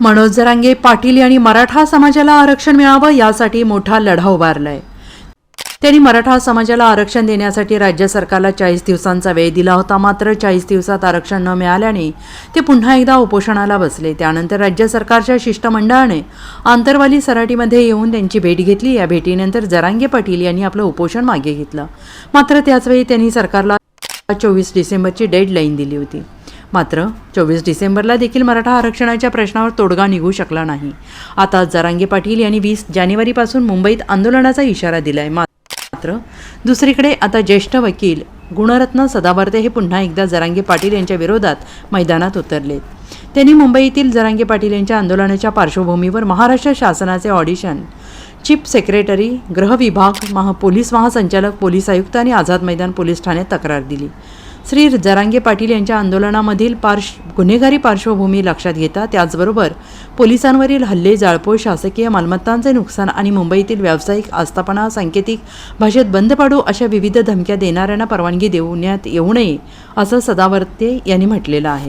मनोज जरांगे पाटील यांनी मराठा समाजाला आरक्षण मिळावं यासाठी मोठा लढा उभारलाय. त्यांनी मराठा समाजाला आरक्षण देण्यासाठी राज्य सरकारला चाळीस दिवसांचा वेळ दिला होता. मात्र चाळीस दिवसात आरक्षण न मिळाल्याने ते पुन्हा एकदा उपोषणाला बसले. त्यानंतर राज्य सरकारच्या शिष्टमंडळाने आंतरवाली सराटीमध्ये येऊन त्यांची भेट घेतली. या भेटीनंतर जरांगे पाटील यांनी आपलं उपोषण मागे घेतलं. मात्र त्याचवेळी त्यांनी सरकारला चोवीस डिसेंबरची डेडलाईन दिली होती. मात्र चोवीस डिसेंबरला देखील मराठा आरक्षणाच्या प्रश्नावर तोडगा निघू शकला नाही. आता जरांगे पाटील यांनी वीस जानेवारीपासून मुंबईत आंदोलनाचा इशारा दिलाय. मात्र दुसरीकडे आता ज्येष्ठ वकील गुणरत्न सदावर्ते हे पुन्हा एकदा जरांगे पाटील यांच्या विरोधात मैदानात उतरलेत त्यांनी मुंबईतील जरांगे पाटील यांच्या आंदोलनाच्या पार्श्वभूमीवर महाराष्ट्र शासनाचे ऑडिशन चीफ सेक्रेटरी गृह विभाग महा पोलीस महासंचालक पोलीस आयुक्त आणि आझाद मैदान पोलीस ठाण्यात तक्रार दिली. श्री जरांगे पाटील यांच्या आंदोलनामधील पार्श गुन्हेगारी पार्श्वभूमी लक्षात घेता त्याचबरोबर पोलिसांवरील हल्ले जाळपोळ शासकीय मालमत्तांचे नुकसान आणि मुंबईतील व्यावसायिक आस्थापना सांकेतिक भाषेत बंद पाडू अशा विविध धमक्या देणाऱ्यांना परवानगी देण्यात येऊ नये असं सदावर्ते यांनी म्हटलेलं आहे.